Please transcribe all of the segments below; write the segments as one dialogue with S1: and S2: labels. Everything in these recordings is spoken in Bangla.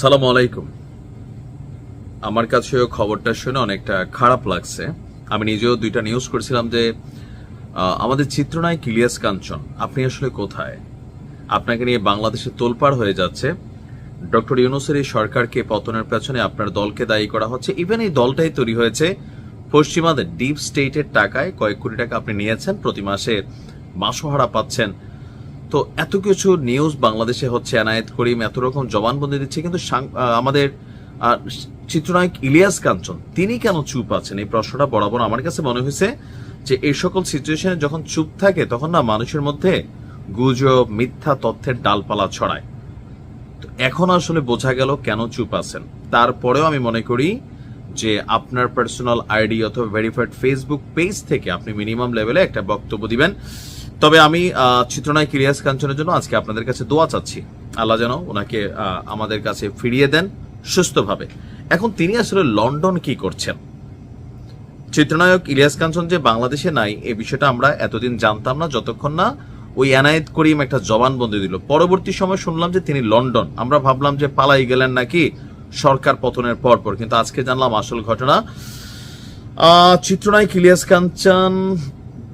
S1: সালাম আলাইকুম। আমার কাছেও খবরটা শুনে অনেকটা খারাপ লাগছে। আমি নিজেও দুইটা নিউজ করেছিলাম যে আমাদের চিত্রনায়ক ইলিয়াস কাঞ্চন, আপনি আসলে কোথায়? আপনাকে নিয়ে বাংলাদেশে তোলপাড় হয়ে যাচ্ছে। ডক্টর ইউনুসের এই সরকারকে পতনের পেছনে আপনার দলকে দায়ী করা হচ্ছে। ইভেন এই দলটাই তৈরি হয়েছে। পশ্চিমাদের ডিপ স্টেটের টাকায় কয়েক কোটি টাকা আপনি নিয়েছেন। প্রতি মাসে মাসোহারা পাচ্ছেন। তো এত কিছু নিউজ বাংলাদেশে হচ্ছে, এনায়েত করিম এত রকম জবানবন্দি দিচ্ছে, কিন্তু আমাদের চিত্রনায়ক ইলিয়াস কাঞ্চন, তিনি কেন চুপ আছেন? এই প্রশ্নটা বরাবর আমার কাছে মনে হয়েছে যে এই সকল সিচুয়েশনে যখন চুপ থাকে, তখন না মানুষের মধ্যে গুজব, মিথ্যা তথ্যের ডালপালা ছড়ায়। তো এখন আসলে বোঝা গেল কেন চুপ আছেন। তারপরেও আমি মনে করি যে আপনার পার্সোনাল আইডি অথবা ভেরিফাইড ফেসবুক পেজ থেকে আপনি মিনিমাম লেভেলে একটা বক্তব্য দিবেন। তবে আমি আহ, চিত্রনায়ক ইলিয়াস কাঞ্চনের জন্য আজকে আপনাদের কাছে দোয়া চাচ্ছি। আল্লাহ যেন ওনাকে আমাদের কাছে ফিরিয়ে দেন সুস্থভাবে। এখন তিনি আসলে লন্ডন কি করছেন? চিত্রনায়ক ইলিয়াস কাঞ্চন যে বাংলাদেশে নাই এই বিষয়টা আমরা এতদিন জানতাম না যতক্ষণ না ওই এনায়েত করিম একটা জবানবন্দি দিল। পরবর্তী সময় শুনলাম যে তিনি লন্ডন। আমরা ভাবলাম যে পালাই গেলেন নাকি সরকার পতনের পর পর। কিন্তু আজকে জানলাম আসল ঘটনা চিত্রনায়ক ইলিয়াস কাঞ্চন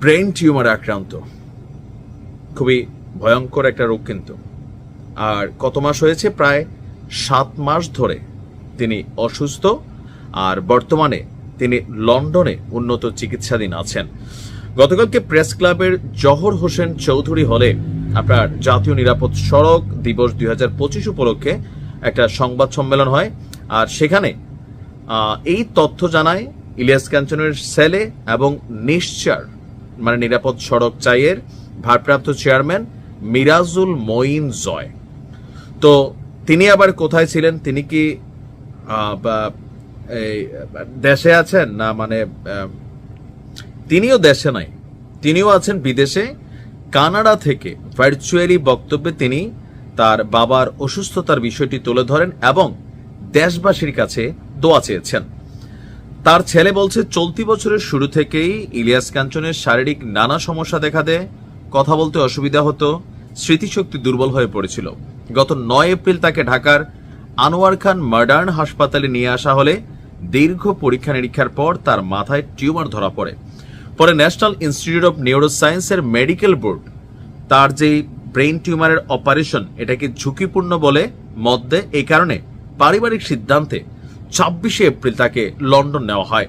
S1: ব্রেন টিউমারে আক্রান্ত। খুবই ভয়ঙ্কর একটা রোগ কিন্তু। আর কত মাস হয়েছে? প্রায় সাত মাস ধরে তিনি অসুস্থ আর বর্তমানে তিনি লন্ডনে উন্নত চিকিৎসাধীন আছেন। গতকালকে প্রেস ক্লাবের জহর হোসেন চৌধুরী হলে আপনার জাতীয় নিরাপদ সড়ক দিবস দুই হাজার পঁচিশ উপলক্ষে একটা সংবাদ সম্মেলন হয় আর সেখানে এই তথ্য জানায় ইলিয়াস কাঞ্চনের সেলে এবং নিশ্চার মানে নিরাপদ সড়ক চাইয়ের ভারপ্রাপ্ত চেয়ারম্যান মিরাজুল মঈন জয়। তো তিনি আবার কোথায় ছিলেন? তিনি কি দেশে আছেন? না মানে তিনিও দেশে নাই। তিনিও আছেন বিদেশে। কানাডা থেকে ভার্চুয়ালি বক্তব্যে তিনি তার বাবার অসুস্থতার বিষয়টি তুলে ধরেন এবং দেশবাসীর কাছে দোয়া চেয়েছেন। তার ছেলে বলছে, চলতি বছরের শুরু থেকেই ইলিয়াস কাঞ্চনের শারীরিক নানা সমস্যা দেখা দেয়। কথা বলতে অসুবিধা হতো, স্মৃতিশক্তি দুর্বল হয়ে পড়েছিল। গত নয় এপ্রিল তাকে ঢাকার আনোয়ার খান মডার্ন হাসপাতালে নিয়ে আসা হলে দীর্ঘ পরীক্ষা নিরীক্ষার পর তার মাথায় টিউমার ধরা পড়ে। পরে ন্যাশনাল ইনস্টিটিউট অফ নিউরোসায়েন্সের মেডিকেল বোর্ড তার যে ব্রেন টিউমারের অপারেশন এটাকে ঝুঁকিপূর্ণ বলে মত দেয়, এই কারণে পারিবারিক সিদ্ধান্তে ছাব্বিশে এপ্রিল তাকে লন্ডন নেওয়া হয়।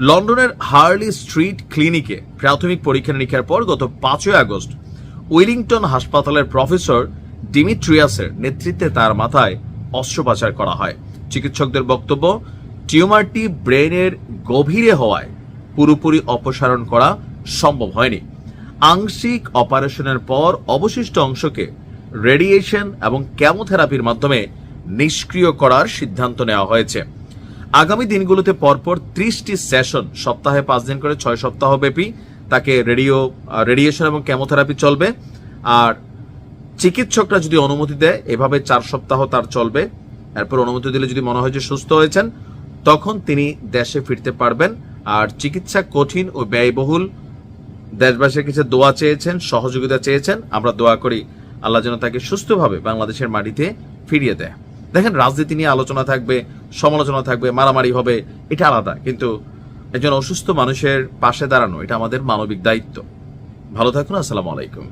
S1: লন্ডনের হার্লি স্ট্রিট ক্লিনিকে প্রাথমিক পরীক্ষা নিরীক্ষার পর গত পাঁচই আগস্ট উইলিংটন হাসপাতালের প্রফেসর ডিমিট্রিয়াসের নেতৃত্বে তার মাথায় অস্ত্রোপচার করা হয়। চিকিৎসকদের বক্তব্য টিউমারটি ব্রেনের গভীরে হওয়ায় পুরোপুরি অপসারণ করা সম্ভব হয়নি। আংশিক অপারেশনের পর অবশিষ্ট অংশকে রেডিয়েশন এবং ক্যামোথেরাপির মাধ্যমে নিষ্ক্রিয় করার সিদ্ধান্ত নেওয়া হয়েছে। আগামী দিনগুলোতে পরপর ত্রিশটি সেশন, সপ্তাহে পাঁচ দিন করে ছয় সপ্তাহ ব্যাপী তাকে রেডিও রেডিয়েশন এবং কেমোথেরাপি চলবে। আর চিকিৎসকরা যদি অনুমতি দেয়, এভাবে চার সপ্তাহ তার চলবে। এরপর অনুমতি দিলে যদি মনে হয় যে সুস্থ হয়েছেন, তখন তিনি দেশে ফিরতে পারবেন। আর চিকিৎসা কঠিন ও ব্যয়বহুল। দেশবাসীর কাছে দোয়া চেয়েছেন, সহযোগিতা চেয়েছেন। আমরা দোয়া করি, আল্লাহ যেন তাকে সুস্থভাবে বাংলাদেশের মাটিতে ফিরিয়ে দেয়। দেখেন, রাজনীতি নিয়ে আলোচনা থাকবে, সমালোচনা থাকবে, মারামারি হবে, এটা আলাদা। কিন্তু একজন অসুস্থ মানুষের পাশে দাঁড়ানো, এটা আমাদের মানবিক দায়িত্ব। ভালো থাকুন, আসসালামু আলাইকুম।